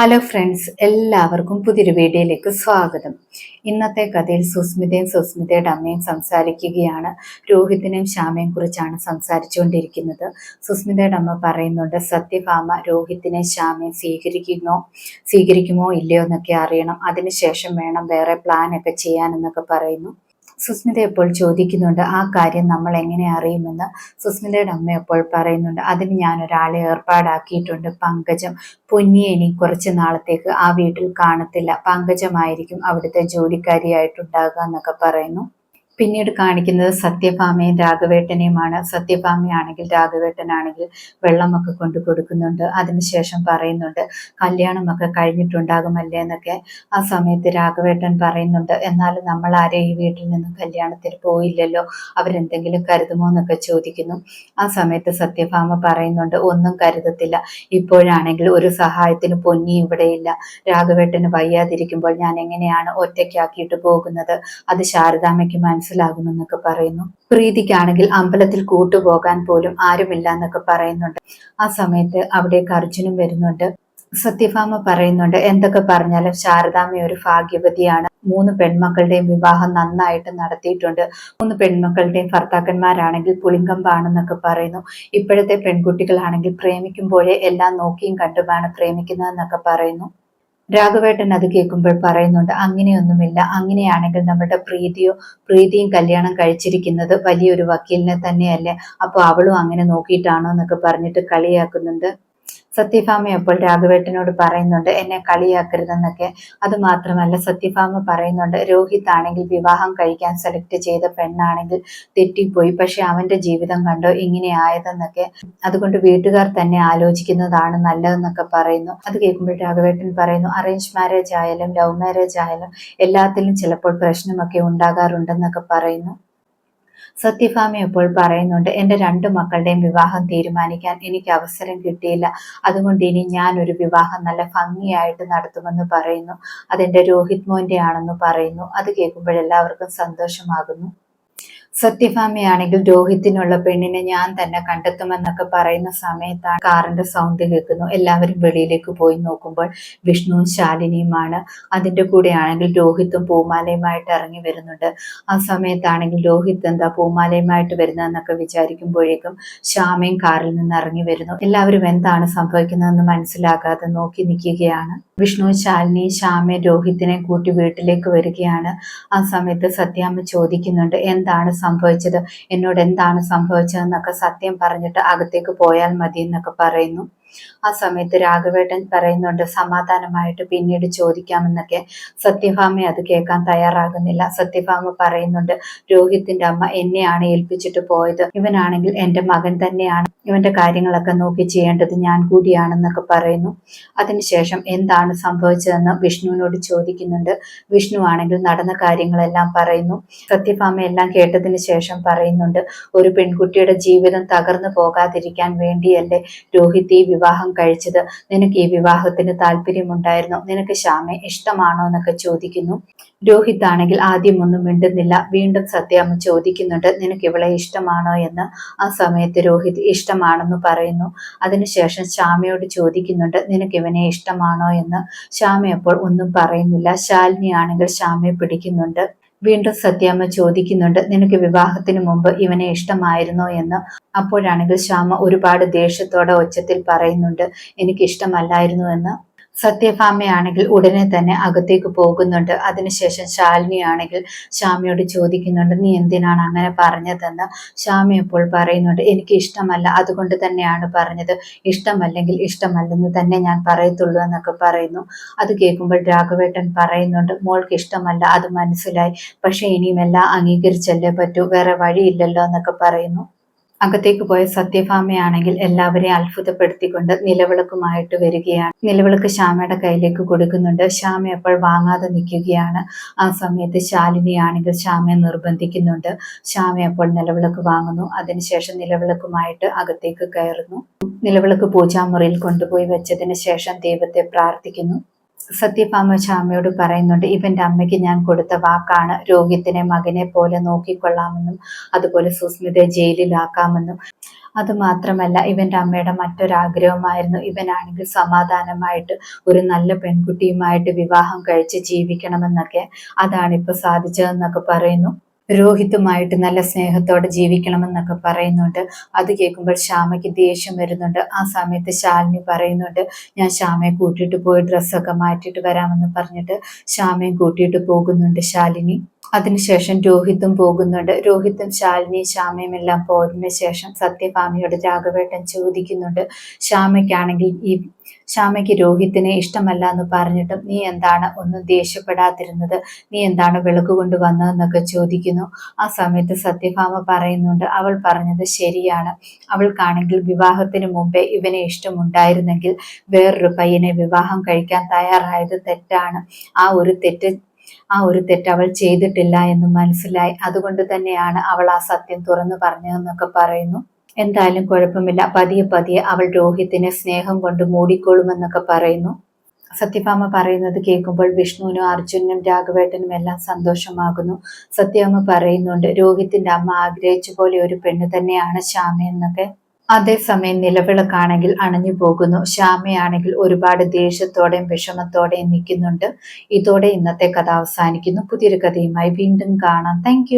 Hello friends എല്ലാവർക്കും പുതിയൊരു വീഡിയോയിലേക്ക് സ്വാഗതം. ഇന്നത്തെ കഥയിൽ സുസ്മിതയും സുസ്മിതയുടെ അമ്മയും സംസാരിക്കുകയാണ്. രോഹിത്തിനെയും ശ്യാമയും കുറിച്ചാണ് സംസാരിച്ചുകൊണ്ടിരിക്കുന്നത്. സുസ്മിതയുടെ അമ്മ പറയുന്നുണ്ട് സത്യഭാമ രോഹിത്തിനെ ശ്യാമയും സ്വീകരിക്കുന്നോ സ്വീകരിക്കുമോ ഇല്ലയോ എന്നൊക്കെ അറിയണം. അതിനുശേഷം വേണം വേറെ പ്ലാൻ ഒക്കെ ചെയ്യാനെന്നൊക്കെ പറയുന്നു. സുസ്മിത ഇപ്പോൾ ചോദിക്കുന്നുണ്ട് ആ കാര്യം നമ്മൾ എങ്ങനെ അറിയുമെന്ന്? സുസ്മിതയുടെ അമ്മ എപ്പോൾ പറയുന്നുണ്ട് അതിന് ഞാൻ ഒരാളെ ഏർപ്പാടാക്കിയിട്ടുണ്ട്. പങ്കജം പൊന്നിയെ ഇനി കുറച്ച് നാളത്തേക്ക് ആ വീട്ടിൽ കാണത്തില്ല. പങ്കജമായിരിക്കും അവിടുത്തെ ജോലിക്കാരിയായിട്ടുണ്ടാകുക എന്നൊക്കെ പറയുന്നു. പിന്നീട് കാണിക്കുന്നത് സത്യഭാമയും രാഘവേട്ടനെയുമാണ്. സത്യഭാമയാണെങ്കിൽ രാഘവേട്ടനാണെങ്കിൽ വെള്ളമൊക്കെ കൊണ്ട് കൊടുക്കുന്നുണ്ട്. അതിനുശേഷം പറയുന്നുണ്ട് കല്യാണമൊക്കെ കഴിഞ്ഞിട്ടുണ്ടാകുമല്ലേ എന്നൊക്കെ ആ സമയത്ത് രാഘവേട്ടൻ പറയുന്നുണ്ട്. എന്നാലും നമ്മൾ ആരെയും ഈ വീട്ടിൽ നിന്ന് കല്യാണത്തിന് പോയില്ലല്ലോ. അവരെന്തെങ്കിലും കരുതുമോ എന്നൊക്കെ ചോദിക്കുന്നു. ആ സമയത്ത് സത്യഭാമ പറയുന്നുണ്ട് ഒന്നും കരുതത്തില്ല. ഇപ്പോഴാണെങ്കിൽ ഒരു സഹായത്തിന് പൊന്നി ഇവിടെയില്ല. രാഘവേട്ടന് വയ്യാതിരിക്കുമ്പോൾ ഞാൻ എങ്ങനെയാണ് ഒറ്റയ്ക്കാക്കിയിട്ട് പോകുന്നത്? അത് ശാരദാമ്മയ്ക്ക് മനസ്സിലാക്കി മനസ്സിലാകുമെന്നൊക്കെ പറയുന്നു. പ്രീതിക്കാണെങ്കിൽ അമ്പലത്തിൽ കൂട്ടുപോകാൻ പോലും ആരുമില്ല എന്നൊക്കെ പറയുന്നുണ്ട്. ആ സമയത്ത് അവിടേക്ക് അർജുനും വരുന്നുണ്ട്. സത്യഭാമ പറയുന്നുണ്ട് എന്തൊക്കെ പറഞ്ഞാലും ശാരദാമ്മ ഒരു ഭാഗ്യവതിയാണ്. മൂന്ന് പെൺമക്കളുടെയും വിവാഹം നന്നായിട്ട് നടത്തിയിട്ടുണ്ട്. മൂന്ന് പെൺമക്കളുടെയും ഭർത്താക്കന്മാരാണെങ്കിൽ പുളിങ്കമ്പാണെന്നൊക്കെ പറയുന്നു. ഇപ്പോഴത്തെ പെൺകുട്ടികളാണെങ്കിൽ പ്രേമിക്കുമ്പോഴേ എല്ലാം നോക്കിയും കണ്ടുമാണ് പ്രേമിക്കുന്നതെന്നൊക്കെ പറയുന്നു. രാഘവേട്ടൻ അത് കേൾക്കുമ്പോൾ പറയുന്നുണ്ട് അങ്ങനെയൊന്നുമില്ല. അങ്ങനെയാണെങ്കിൽ നമ്മുടെ പ്രീതിയോ പ്രീതിയും കല്യാണം കഴിച്ചിരിക്കുന്നത് വലിയൊരു വക്കീലിനെ തന്നെയല്ലേ? അപ്പോൾ അവളും അങ്ങനെ നോക്കിയിട്ടാണോ? എന്നൊക്കെ പറഞ്ഞിട്ട് കളിയാക്കുന്നുണ്ട്. സത്യഭാമ അപ്പോൾ രാഘവേട്ടനോട് പറയുന്നുണ്ട് എന്നെ കളിയാക്കരുതെന്നൊക്കെ. അത് മാത്രമല്ല സത്യഭാമ പറയുന്നുണ്ട് രോഹിത് ആണെങ്കിൽ വിവാഹം കഴിക്കാൻ സെലക്ട് ചെയ്ത പെണ്ണാണെങ്കിൽ തെറ്റിപ്പോയി പക്ഷെ അവന്റെ ജീവിതം കണ്ടോ ഇങ്ങനെ ആയതെന്നൊക്കെ. അതുകൊണ്ട് വീട്ടുകാർ തന്നെ ആലോചിക്കുന്നതാണ് നല്ലതെന്നൊക്കെ പറയുന്നു. അത് കേൾക്കുമ്പോൾ രാഘവേട്ടൻ പറയുന്നു അറേഞ്ച് മാരേജ് ആയാലും ലവ് മാരേജ് ആയാലും എല്ലാത്തിലും ചിലപ്പോൾ പ്രശ്നമൊക്കെ ഉണ്ടാകാറുണ്ടെന്നൊക്കെ പറയുന്നു. സത്യഭാമ ഇപ്പോൾ പറയുന്നുണ്ട് എന്റെ രണ്ട് മക്കളുടെയും വിവാഹം തീരുമാനിക്കാൻ എനിക്ക് അവസരം കിട്ടിയില്ല. അതുകൊണ്ട് ഇനി ഞാൻ ഒരു വിവാഹം നല്ല ഭംഗിയായിട്ട് നടത്തുമെന്ന് പറയുന്നു. അതെന്റെ രോഹിത് മോന്റെ ആണെന്ന് പറയുന്നു. അത് കേൾക്കുമ്പോഴെല്ലാവർക്കും സന്തോഷമാകുന്നു. സത്യഭാമയാണെങ്കിൽ രോഹിത്തിനുള്ള പെണ്ണിനെ ഞാൻ തന്നെ കണ്ടെത്തുമെന്നൊക്കെ പറയുന്ന സമയത്താണ് കാറിന്റെ സൗണ്ട് കേൾക്കുന്നു. എല്ലാവരും വെളിയിലേക്ക് പോയി നോക്കുമ്പോൾ വിഷ്ണുവും ശാലിനിയുമാണ്. അതിന്റെ കൂടെയാണെങ്കിൽ രോഹിത്തും പൂമാലയുമായിട്ട് ഇറങ്ങി വരുന്നുണ്ട്. ആ സമയത്താണെങ്കിൽ രോഹിത്ത് എന്താ പൂമാലയുമായിട്ട് വരുന്നതെന്നൊക്കെ വിചാരിക്കുമ്പോഴേക്കും ശ്യാമയും കാറിൽ നിന്ന് ഇറങ്ങി വരുന്നു. എല്ലാവരും എന്താണ് സംഭവിക്കുന്നതെന്ന് മനസ്സിലാക്കാതെ നോക്കി നിൽക്കുകയാണ്. വിഷ്ണു ശാലിനി ശ്യാമയും രോഹിത്തിനെ കൂട്ടി വീട്ടിലേക്ക് വരികയാണ്. ആ സമയത്ത് സത്യാമ്മ ചോദിക്കുന്നുണ്ട് എന്താണ് സംഭവിച്ചത്? എന്നോട് എന്താണ് സംഭവിച്ചതെന്നൊക്കെ സത്യം പറഞ്ഞിട്ട് അകത്തേക്ക് പോയാൽ മതി എന്നൊക്കെ പറയുന്നു. ആ സമയത്ത് രാഘവേട്ടൻ പറയുന്നുണ്ട് സമാധാനമായിട്ട് പിന്നീട് ചോദിക്കാമെന്നൊക്കെ. സത്യഭാമ അത് കേൾക്കാൻ തയ്യാറാകുന്നില്ല. സത്യഭാമ പറയുന്നുണ്ട് രോഹിത്തിന്റെ അമ്മ എന്നെയാണ് ഏൽപ്പിച്ചിട്ട് പോയത്. ഇവനാണെങ്കിൽ എന്റെ മകൻ തന്നെയാണ്. ഇവന്റെ കാര്യങ്ങളൊക്കെ നോക്കി ചെയ്യേണ്ടത് ഞാൻ കൂടിയാണെന്നൊക്കെ പറയുന്നു. അതിനുശേഷം എന്താണ് സംഭവിച്ചതെന്ന് വിഷ്ണുവിനോട് ചോദിക്കുന്നുണ്ട്. വിഷ്ണു ആണെങ്കിൽ നടന്ന കാര്യങ്ങളെല്ലാം പറയുന്നു. സത്യഭാമ എല്ലാം കേട്ടതിന് ശേഷം പറയുന്നുണ്ട് ഒരു പെൺകുട്ടിയുടെ ജീവിതം തകർന്നു പോകാതിരിക്കാൻ വേണ്ടിയല്ലേ രോഹിത് ഈ വിവാഹം കഴിച്ചത്? നിനക്ക് ഈ വിവാഹത്തിന് താല്പര്യമുണ്ടായിരുന്നോ? നിനക്ക് ശ്യാമെ ഇഷ്ടമാണോ എന്നൊക്കെ ചോദിക്കുന്നു. രോഹിത് ആണെങ്കിൽ ആദ്യം ഒന്നും മിണ്ടുന്നില്ല. വീണ്ടും സത്യാമ്മ ചോദിക്കുന്നുണ്ട് നിനക്ക് ഇവളെ ഇഷ്ടമാണോ എന്ന്? ആ സമയത്ത് രോഹിത് ഇഷ്ടമാണെന്ന് പറയുന്നു. അതിനുശേഷം ശ്യാമയോട് ചോദിക്കുന്നുണ്ട് നിനക്ക് ഇവനെ ഇഷ്ടമാണോ എന്ന്? ശ്യാമ അപ്പോൾ ഒന്നും പറയുന്നില്ല. ശാലിനി ആണെങ്കിൽ ശ്യാമയെ പിടിക്കുന്നുണ്ട്. വീണ്ടും സത്യാമ്മ ചോദിക്കുന്നുണ്ട് നിനക്ക് വിവാഹത്തിന് മുമ്പ് ഇവനെ ഇഷ്ടമായിരുന്നോ? എന്ന്. അപ്പോഴാണെങ്കിൽ ശ്യാമ ഒരുപാട് ദേഷ്യത്തോടെ ഒച്ചത്തിൽ പറയുന്നുണ്ട് എനിക്ക് ഇഷ്ടമല്ലായിരുന്നു എന്ന്. സത്യഭാമയാണെങ്കിൽ ഉടനെ തന്നെ അകത്തേക്ക് പോകുന്നുണ്ട്. അതിനുശേഷം ശാലിനി ആണെങ്കിൽ ശ്യാമയോട് ചോദിക്കുന്നുണ്ട് നീ എന്തിനാണ് അങ്ങനെ പറഞ്ഞതെന്ന്? ശ്യാമി അപ്പോൾ പറയുന്നുണ്ട് എനിക്ക് ഇഷ്ടമല്ല അതുകൊണ്ട് തന്നെയാണ് പറഞ്ഞത്. ഇഷ്ടമല്ലെങ്കിൽ ഇഷ്ടമല്ലെന്ന് തന്നെ ഞാൻ പറയത്തുള്ളൂ എന്നൊക്കെ പറയുന്നു. അത് കേൾക്കുമ്പോൾ രാഘവേട്ടൻ പറയുന്നുണ്ട് മോൾക്ക് ഇഷ്ടമല്ല അത് മനസ്സിലായി. പക്ഷെ ഇനിയും എല്ലാം അംഗീകരിച്ചല്ലേ പറ്റൂ വേറെ വഴിയില്ലല്ലോ എന്നൊക്കെ പറയുന്നു. അകത്തേക്ക് പോയ സത്യഭാമയാണെങ്കിൽ എല്ലാവരെയും അത്ഭുതപ്പെടുത്തിക്കൊണ്ട് നിലവിളക്കുമായിട്ട് വരികയാണ്. നിലവിളക്ക് ശ്യാമയുടെ കയ്യിലേക്ക് കൊടുക്കുന്നുണ്ട്. ശ്യാമ അപ്പോൾ വാങ്ങാതെ നിൽക്കുകയാണ്. ആ സമയത്ത് ശാലിനിയാണെങ്കിൽ ശ്യാമയെ നിർബന്ധിക്കുന്നുണ്ട്. ശ്യാമ അപ്പോൾ നിലവിളക്ക് വാങ്ങുന്നു. അതിനുശേഷം നിലവിളക്കുമായിട്ട് അകത്തേക്ക് കയറുന്നു. നിലവിളക്ക് പൂജാമുറിയിൽ കൊണ്ടുപോയി വെച്ചതിന് ശേഷം ദൈവത്തെ പ്രാർത്ഥിക്കുന്നു. സത്യഭാമ ശ്യാമയോട് പറയുന്നുണ്ട് ഇവന്റെ അമ്മയ്ക്ക് ഞാൻ കൊടുത്ത വാക്കാണ് രോഹിത്തിനെ മകനെ പോലെ നോക്കിക്കൊള്ളാമെന്നും അതുപോലെ സുസ്മിതയെ ജയിലിലാക്കാമെന്നും. അതുമാത്രമല്ല ഇവന്റെ അമ്മയുടെ മറ്റൊരാഗ്രഹമായിരുന്നു ഇവനാണെങ്കിൽ സമാധാനമായിട്ട് ഒരു നല്ല പെൺകുട്ടിയുമായിട്ട് വിവാഹം കഴിച്ച് ജീവിക്കണമെന്നൊക്കെ. അതാണ് ഇപ്പൊ സാധിച്ചതെന്നൊക്കെ പറയുന്നു. രോഹിത്തുമായിട്ട് നല്ല സ്നേഹത്തോടെ ജീവിക്കണമെന്നൊക്കെ പറയുന്നുണ്ട്. അത് കേൾക്കുമ്പോൾ ശ്യാമയ്ക്ക് ദേഷ്യം വരുന്നുണ്ട്. ആ സമയത്ത് ശാലിനി പറയുന്നുണ്ട് ഞാൻ ശ്യാമയെ കൂട്ടിയിട്ട് പോയി ഡ്രസ്സൊക്കെ മാറ്റിയിട്ട് വരാമെന്ന് പറഞ്ഞിട്ട് ശ്യാമയും കൂട്ടിയിട്ട് പോകുന്നുണ്ട് ശാലിനി. അതിനുശേഷം രോഹിത്തും പോകുന്നുണ്ട്. രോഹിത്തും ശാലിനി ശ്യാമയും എല്ലാം പോയതിനു ശേഷം സത്യഭാമിയോട് രാഘവേട്ടൻ ചോദിക്കുന്നുണ്ട് ശ്യാമയ്ക്കാണെങ്കിൽ ഈ ശ്യാമയ്ക്ക് രോഹിത്തിനെ ഇഷ്ടമല്ല എന്ന് പറഞ്ഞിട്ടും നീ എന്താണ് ഒന്നും ദേഷ്യപ്പെടാതിരുന്നത്? നീ എന്താണ് വിളക്ക് കൊണ്ട് വന്നതെന്നൊക്കെ ചോദിക്കുന്നു. ആ സമയത്ത് സത്യഭാമ പറയുന്നുണ്ട് അവൾ പറഞ്ഞത് ശരിയാണ്. അവൾക്കാണെങ്കിൽ വിവാഹത്തിന് മുമ്പേ ഇവനെ ഇഷ്ടമുണ്ടായിരുന്നെങ്കിൽ വേറൊരു പയ്യനെ വിവാഹം കഴിക്കാൻ തയ്യാറായത് തെറ്റാണ്. ആ ഒരു തെറ്റ് ആ ഒരു തെറ്റ് അവൾ ചെയ്തിട്ടില്ല എന്ന് മനസ്സിലായി. അതുകൊണ്ട് തന്നെയാണ് അവൾ ആ സത്യം തുറന്നു പറഞ്ഞതെന്നൊക്കെ പറയുന്നു. എന്തായാലും കുഴപ്പമില്ല. പതിയെ പതിയെ അവൾ രോഹിത്തിനെ സ്നേഹം കൊണ്ട് മൂടിക്കൊള്ളുമെന്നൊക്കെ പറയുന്നു. സത്യഭാമ പറയുന്നത് കേൾക്കുമ്പോൾ വിഷ്ണുവിനും അർജുനും രാഘവേട്ടനും എല്ലാം സന്തോഷമാകുന്നു. സത്യഭാമ പറയുന്നുണ്ട് രോഹിത്തിന്റെ അമ്മ ആഗ്രഹിച്ച പോലെ ഒരു പെണ്ണ് തന്നെയാണ് ശ്യാമ എന്നൊക്കെ. അതേസമയം നിലവിളക്കാണെങ്കിൽ അണഞ്ഞു പോകുന്നു. ശ്യാമയാണെങ്കിൽ ഒരുപാട് ദേഷ്യത്തോടെയും വിഷമത്തോടെയും നിൽക്കുന്നുണ്ട്. ഇതോടെ ഇന്നത്തെ കഥ അവസാനിക്കുന്നു. പുതിയൊരു കഥയുമായി വീണ്ടും കാണാം. താങ്ക്